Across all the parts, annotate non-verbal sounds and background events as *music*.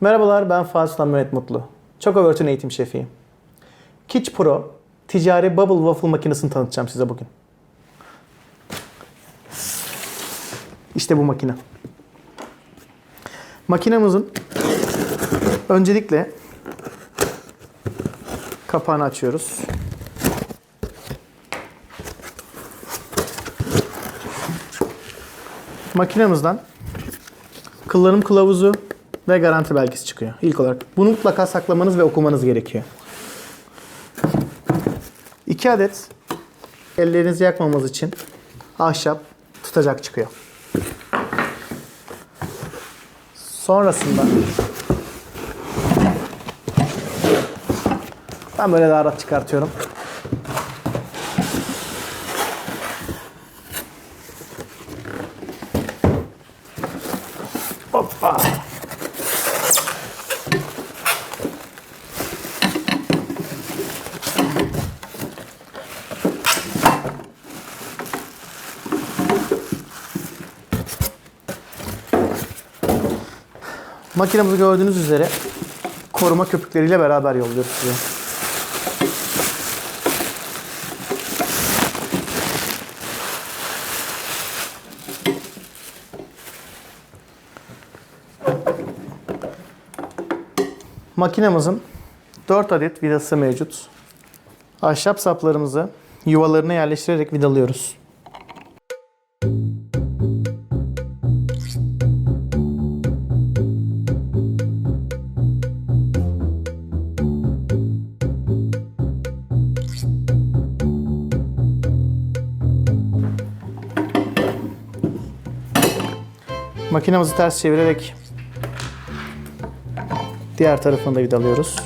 Merhabalar ben Fatih Mehmet Mutlu. Çokovert'ün eğitim şefiyim. Kitch Pro ticari bubble waffle makinesini tanıtacağım size bugün. İşte bu makine. Makinemizin öncelikle kapağını açıyoruz. Makinemizden kullanım kılavuzu ve garanti belgesi çıkıyor. İlk olarak bunu mutlaka saklamanız ve okumanız gerekiyor. 2 adet ellerinizi yakmamanız için ahşap tutacak çıkıyor. Sonrasında ben böyle daha rahat çıkartıyorum. Makinemizi gördüğünüz üzere koruma köpükleriyle beraber yolluyoruz size. Makinemizin 4 adet vidası mevcut. Ahşap saplarımızı yuvalarına yerleştirerek vidalıyoruz. Makinemizi ters çevirerek diğer tarafını da vidalıyoruz.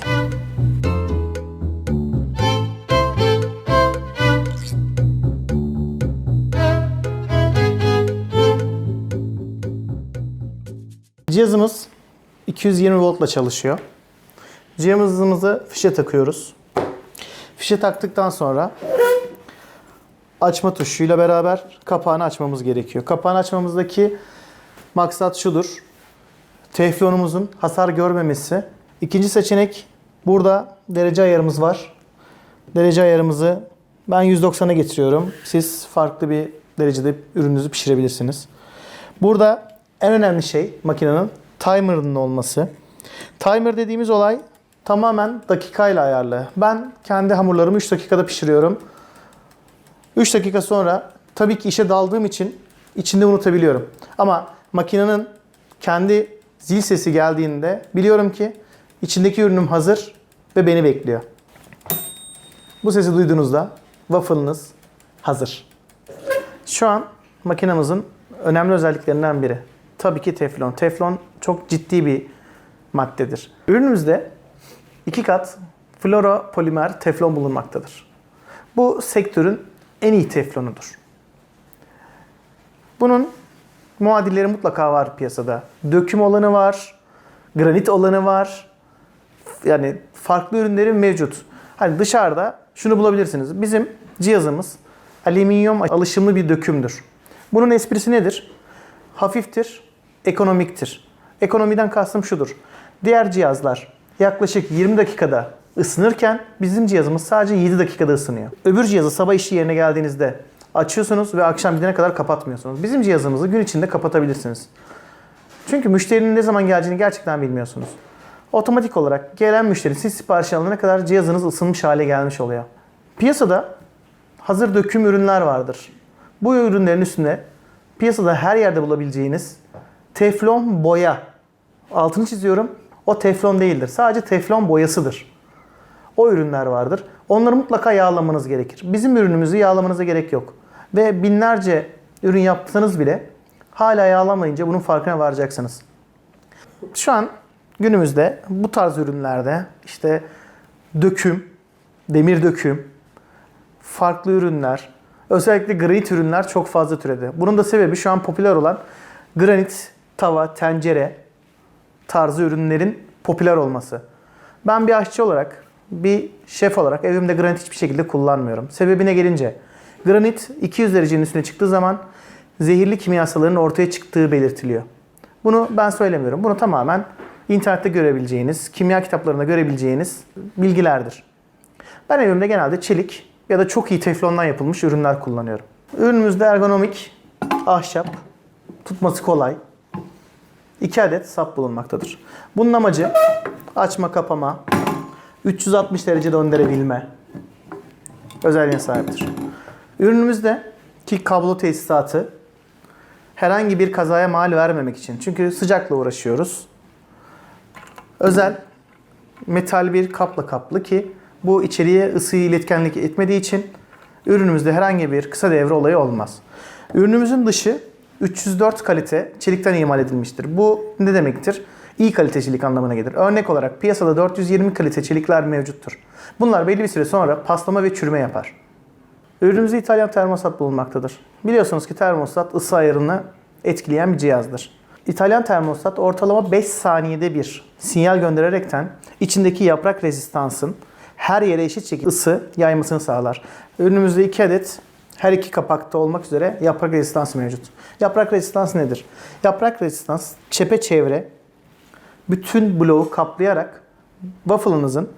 Cihazımız 220 voltla çalışıyor. Cihazımızı fişe takıyoruz. Fişe taktıktan sonra açma tuşuyla beraber kapağını açmamız gerekiyor. Kapağını açmamızdaki maksat şudur. Teflonumuzun hasar görmemesi. İkinci seçenek burada derece ayarımız var. Derece ayarımızı ben 190'a getiriyorum. Siz farklı bir derecede ürününüzü pişirebilirsiniz. Burada en önemli şey makinenin timer'ının olması. Timer dediğimiz olay tamamen dakikayla ayarlı. Ben kendi hamurlarımı 3 dakikada pişiriyorum. 3 dakika sonra tabii ki işe daldığım için içinde unutabiliyorum. Ama makinenin kendi zil sesi geldiğinde biliyorum ki içindeki ürünüm hazır ve beni bekliyor. Bu sesi duyduğunuzda waffle'ınız hazır. Şu an makinemizin önemli özelliklerinden biri. Tabii ki teflon. Teflon çok ciddi bir maddedir. Ürünümüzde iki kat fluoropolimer teflon bulunmaktadır. Bu sektörün en iyi teflonudur. Bunun muadilleri mutlaka var piyasada. Döküm olanı var, granit olanı var. Yani farklı ürünlerin mevcut. Hani dışarıda şunu bulabilirsiniz. Bizim cihazımız alüminyum alışımlı bir dökümdür. Bunun esprisi nedir? Hafiftir, ekonomiktir. Ekonomiden kastım şudur. Diğer cihazlar yaklaşık 20 dakikada ısınırken bizim cihazımız sadece 7 dakikada ısınıyor. Öbür cihazı sabah işi yerine geldiğinizde açıyorsunuz ve akşam gidene kadar kapatmıyorsunuz. Bizim cihazımızı gün içinde kapatabilirsiniz. Çünkü müşterinin ne zaman geleceğini gerçekten bilmiyorsunuz. Otomatik olarak gelen müşteri siz sipariş alana kadar cihazınız ısınmış hale gelmiş oluyor. Piyasada hazır döküm ürünler vardır. Bu ürünlerin üstüne piyasada her yerde bulabileceğiniz teflon boya. Altını çiziyorum. O teflon değildir. Sadece teflon boyasıdır. O ürünler vardır. Onları mutlaka yağlamanız gerekir. Bizim ürünümüzü yağlamanıza gerek yok. Ve binlerce ürün yaptınız bile hala yağlamayınca bunun farkına varacaksınız. Şu an günümüzde bu tarz ürünlerde işte döküm, demir döküm, farklı ürünler, özellikle granit ürünler çok fazla türedi. Bunun da sebebi şu an popüler olan granit, tava, tencere tarzı ürünlerin popüler olması. Ben bir aşçı olarak, bir şef olarak evimde granit hiçbir şekilde kullanmıyorum. Sebebine gelince granit 200 derecenin üstüne çıktığı zaman zehirli kimyasalların ortaya çıktığı belirtiliyor. Bunu ben söylemiyorum. Bunu tamamen internette görebileceğiniz, kimya kitaplarında görebileceğiniz bilgilerdir. Ben evimde genelde çelik ya da çok iyi teflondan yapılmış ürünler kullanıyorum. Ürünümüzde ergonomik, ahşap, tutması kolay, 2 adet sap bulunmaktadır. Bunun amacı açma kapama, 360 derece döndürebilme özelliğine sahiptir. Ürünümüzde ki kablo tesisatı herhangi bir kazaya mal vermemek için. Çünkü sıcakla uğraşıyoruz. Özel metal bir kapla kaplı ki bu içeriye ısıyı iletkenlik etmediği için ürünümüzde herhangi bir kısa devre olayı olmaz. Ürünümüzün dışı 304 kalite çelikten imal edilmiştir. Bu ne demektir? İyi kalite çelik anlamına gelir. Örnek olarak piyasada 420 kalite çelikler mevcuttur. Bunlar belli bir süre sonra paslama ve çürüme yapar. Ürünümüzde İtalyan termostat bulunmaktadır. Biliyorsunuz ki termostat ısı ayarını etkileyen bir cihazdır. İtalyan termostat ortalama 5 saniyede bir sinyal göndererekten içindeki yaprak rezistansın her yere eşit şekilde ısı yaymasını sağlar. Ürünümüzde 2 adet her iki kapakta olmak üzere yaprak rezistansı mevcut. Yaprak rezistansı nedir? Yaprak rezistans çepeçevre bütün bloğu kaplayarak waffle'ınızın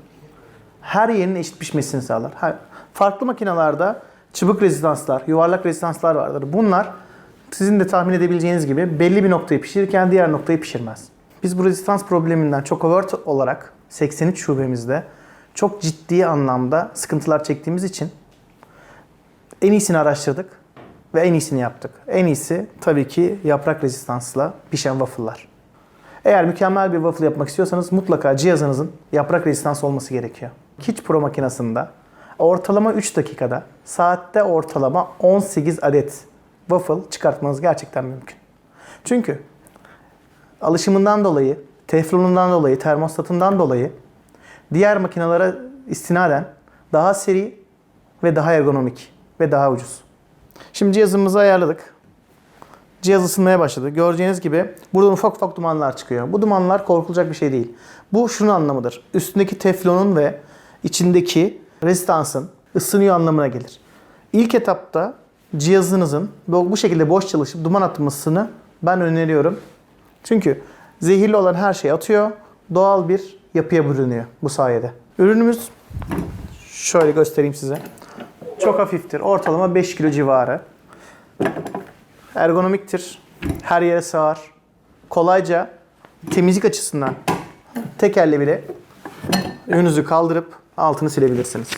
her yerinin eşit pişmesini sağlar. Ha, Farklı makinalarda çubuk rezistanslar, yuvarlak rezistanslar vardır. Bunlar sizin de tahmin edebileceğiniz gibi belli bir noktayı pişirirken diğer noktayı pişirmez. Biz bu rezistans probleminden çok overt olarak 83 şubemizde çok ciddi anlamda sıkıntılar çektiğimiz için en iyisini araştırdık ve en iyisini yaptık. En iyisi tabii ki yaprak rezistansla pişen waffle'lar. Eğer mükemmel bir waffle yapmak istiyorsanız mutlaka cihazınızın yaprak rezistans olması gerekiyor. Kitch Pro makinesinde ortalama 3 dakikada saatte ortalama 18 adet waffle çıkartmanız gerçekten mümkün. Çünkü alışımından dolayı, teflonundan dolayı, termostatından dolayı diğer makinalara istinaden daha seri ve daha ergonomik ve daha ucuz. Şimdi cihazımızı ayarladık. Cihaz ısınmaya başladı. Göreceğiniz gibi buradan ufak ufak dumanlar çıkıyor. Bu dumanlar korkulacak bir şey değil. Bu şunun anlamıdır. Üstündeki teflonun ve içindeki rezistansın ısınıyor anlamına gelir. İlk etapta cihazınızın bu şekilde boş çalışıp duman atmasını ben öneriyorum. Çünkü zehirli olan her şeyi atıyor. Doğal bir yapıya bürünüyor bu sayede. Ürünümüz şöyle göstereyim size. Çok hafiftir. Ortalama 5 kilo civarı. Ergonomiktir. Her yere sığar. Kolayca temizlik açısından tek elle bile ürününüzü kaldırıp altını silebilirsiniz.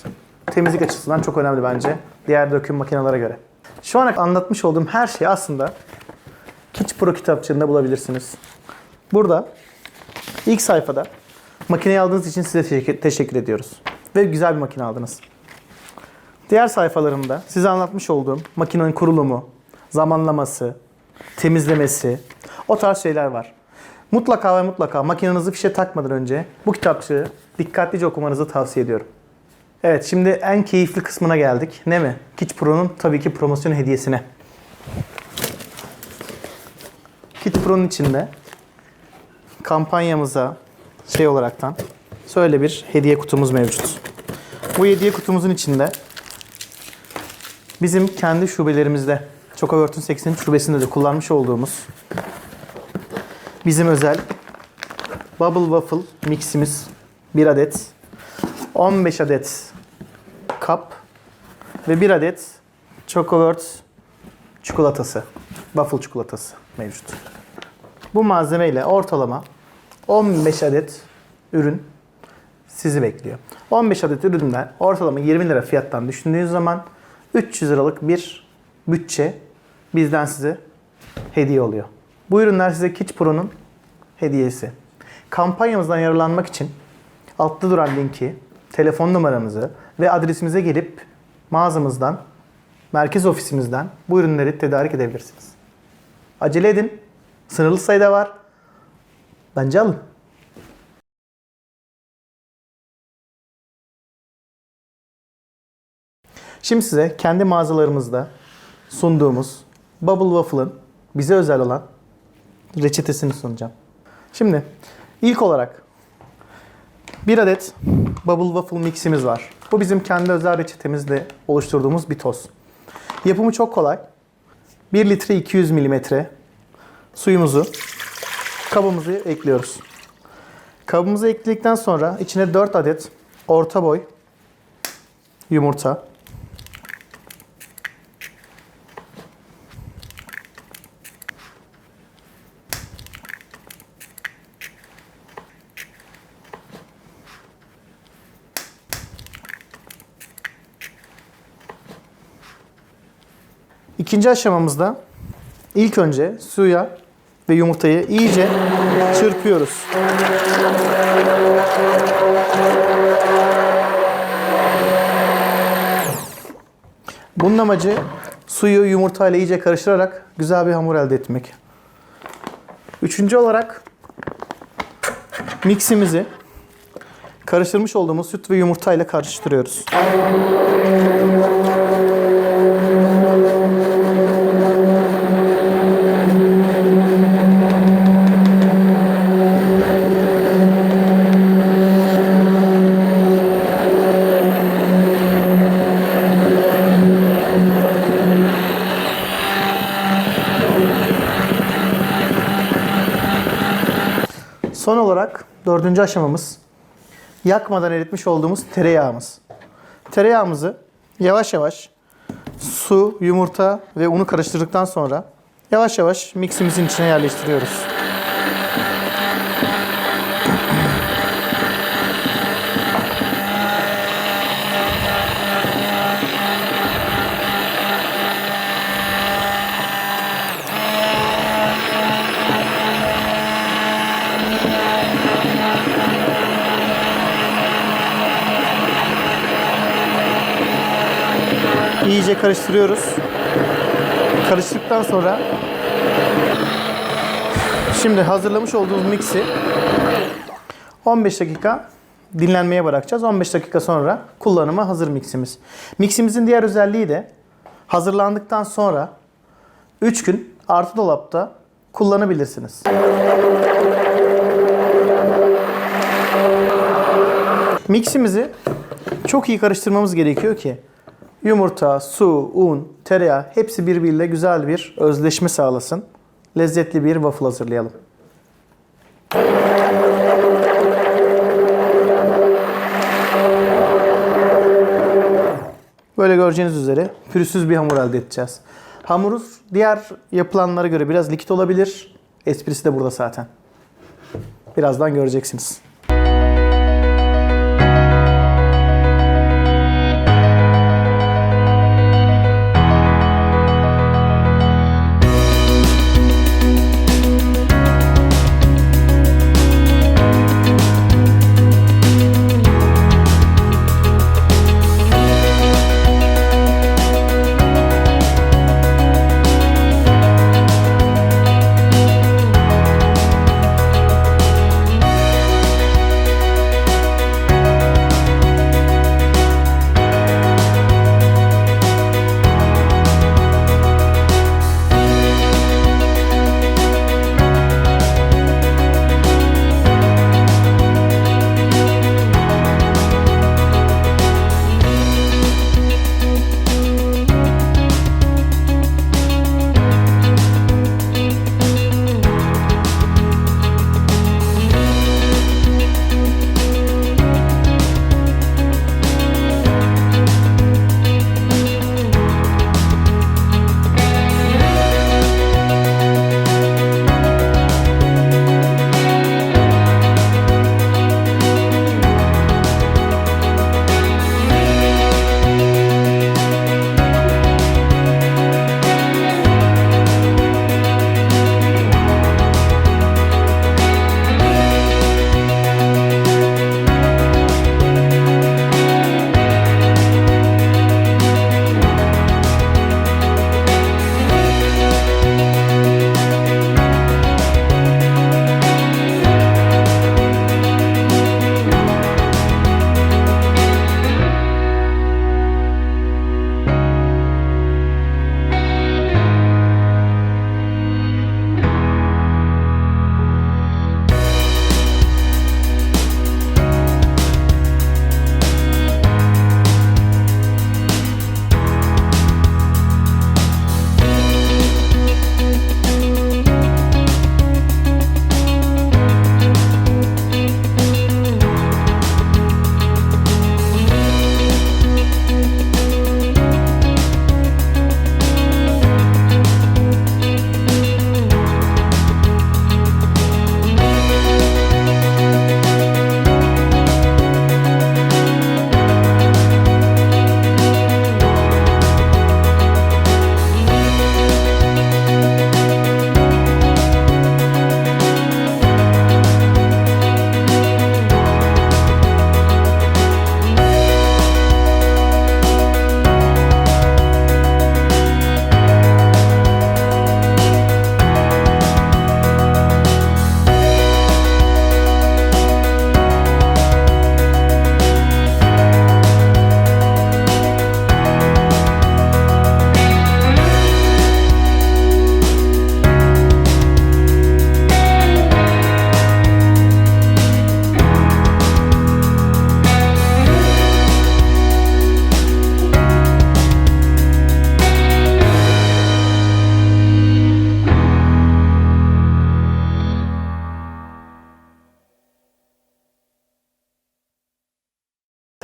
Temizlik açısından çok önemli bence diğer döküm makinelere göre. Şu ana anlatmış olduğum her şeyi aslında Kitch Pro kitapçığında bulabilirsiniz. Burada ilk sayfada makineyi aldığınız için size teşekkür ediyoruz. Ve güzel bir makine aldınız. Diğer sayfalarımda size anlatmış olduğum makinenin kurulumu, zamanlaması, temizlemesi, o tarz şeyler var. Mutlaka ve mutlaka makinenizi fişe takmadan önce bu kitapçığı dikkatlice okumanızı tavsiye ediyorum. Evet şimdi en keyifli kısmına geldik. Ne mi? Kitch Pro'nun tabii ki promosyon hediyesine. Kitch Pro'nun içinde kampanyamıza şey olaraktan şöyle bir hediye kutumuz mevcut. Bu hediye kutumuzun içinde bizim kendi şubelerimizde Chocoworth'un 83 şubesinde de kullanmış olduğumuz bizim özel Bubble Waffle miximiz 1 adet 15 adet kap ve 1 adet Chocoworth çikolatası, waffle çikolatası mevcut. Bu malzemeyle ortalama 15 adet ürün sizi bekliyor. 15 adet üründen ortalama 20 lira fiyattan düşündüğünüz zaman 300 liralık bir bütçe bizden size hediye oluyor. Bu ürünler size Kitch Pro'nun hediyesi. Kampanyamızdan yararlanmak için altta duran linki, telefon numaramızı ve adresimize gelip mağazamızdan, merkez ofisimizden bu ürünleri tedarik edebilirsiniz. Acele edin. Sınırlı sayıda var. Bence alın. Şimdi size kendi mağazalarımızda sunduğumuz Bubble Waffle'ın bize özel olan reçetesini sunacağım. Şimdi ilk olarak bir adet Bubble Waffle miximiz var. Bu bizim kendi özel reçetemizle oluşturduğumuz bir toz. Yapımı çok kolay. 1 litre 200 milimetre suyumuzu kabımızı ekliyoruz. Kabımıza ekledikten sonra içine 4 adet orta boy yumurta. İkinci aşamamızda ilk önce suya ve yumurtayı iyice çırpıyoruz. Bunun amacı suyu yumurtayla iyice karıştırarak güzel bir hamur elde etmek. Üçüncü olarak miximizi karıştırmış olduğumuz süt ve yumurtayla karıştırıyoruz. Son olarak dördüncü aşamamız yakmadan eritmiş olduğumuz tereyağımız. Tereyağımızı yavaş yavaş su, yumurta ve unu karıştırdıktan sonra yavaş yavaş miximizin içine yerleştiriyoruz. İyice karıştırıyoruz. Karıştıktan sonra şimdi hazırlamış olduğumuz mixi 15 dakika dinlenmeye bırakacağız. 15 dakika sonra kullanıma hazır miximiz. Miximizin diğer özelliği de hazırlandıktan sonra 3 gün artı dolapta kullanabilirsiniz. Miximizi çok iyi karıştırmamız gerekiyor ki yumurta, su, un, tereyağı hepsi birbiriyle güzel bir özleşme sağlasın. Lezzetli bir waffle hazırlayalım. Böyle göreceğiniz üzere pürüzsüz bir hamur elde edeceğiz. Hamuruz diğer yapılanlara göre biraz likit olabilir. Esprisi de burada zaten. Birazdan göreceksiniz.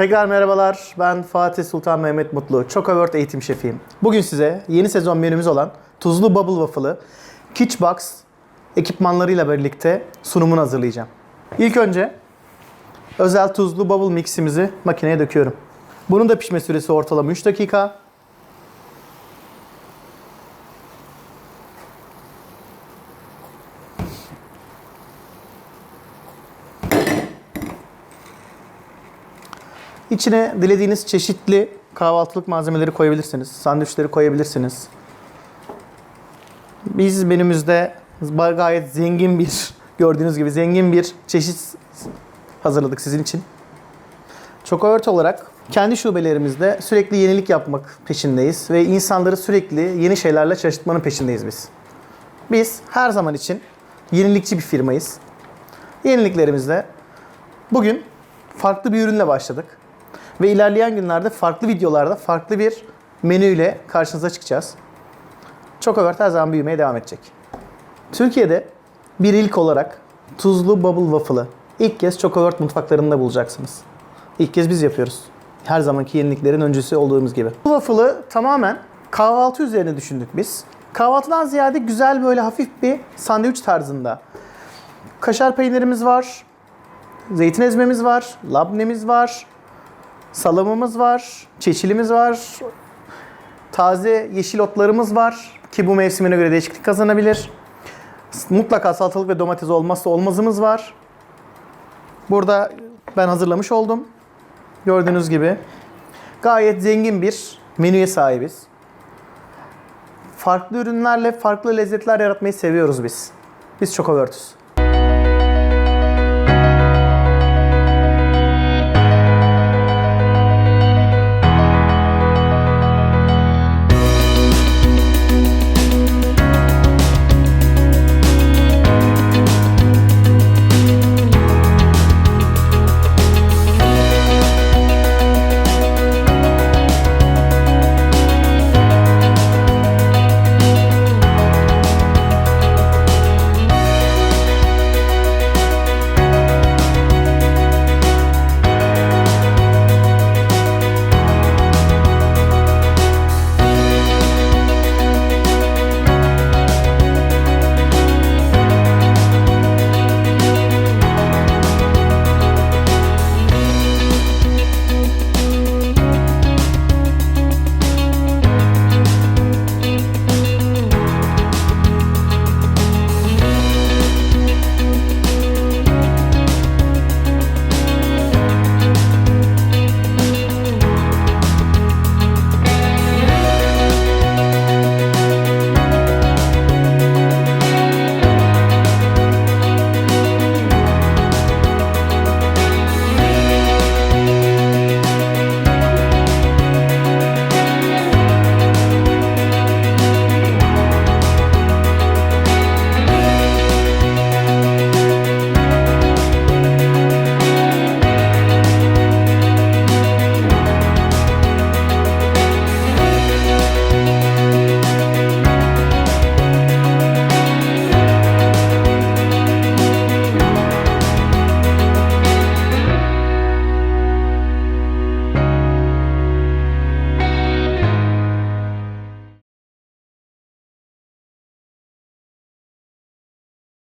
Tekrar merhabalar. Ben Fatih Sultan Mehmet Mutlu. Chocoword eğitim şefiyim. Bugün size yeni sezon menümüz olan tuzlu bubble waffle'ı Kitchbox ekipmanlarıyla birlikte sunumunu hazırlayacağım. İlk önce özel tuzlu bubble miximizi makineye döküyorum. Bunun da pişme süresi ortalama 3 dakika. İçine dilediğiniz çeşitli kahvaltılık malzemeleri koyabilirsiniz. Sandviçleri koyabilirsiniz. Biz menümüzde gayet zengin bir, *laughs* gördüğünüz gibi zengin bir çeşit hazırladık sizin için. Chocohurt olarak kendi şubelerimizde sürekli yenilik yapmak peşindeyiz ve insanları sürekli yeni şeylerle şaşırtmanın peşindeyiz biz. Biz her zaman için yenilikçi bir firmayız. Yeniliklerimizde bugün farklı bir ürünle başladık. Ve ilerleyen günlerde farklı videolarda farklı bir menüyle karşınıza çıkacağız. Chocobert her zaman büyümeye devam edecek. Türkiye'de bir ilk olarak tuzlu bubble waffle'ı ilk kez Chocobert mutfaklarında bulacaksınız. İlk kez biz yapıyoruz. Her zamanki yeniliklerin öncüsü olduğumuz gibi. Bu waffle'ı tamamen kahvaltı üzerine düşündük biz. Kahvaltıdan ziyade güzel böyle hafif bir sandviç tarzında. Kaşar peynirimiz var, zeytin ezmemiz var, labnemiz var, salamımız var, çeçilimiz var, taze yeşil otlarımız var ki bu mevsimine göre değişiklik kazanabilir. Mutlaka salatalık ve domates olmazsa olmazımız var. Burada ben hazırlamış oldum. Gördüğünüz gibi gayet zengin bir menüye sahibiz. Farklı ürünlerle farklı lezzetler yaratmayı seviyoruz biz. Biz çok övörtüz.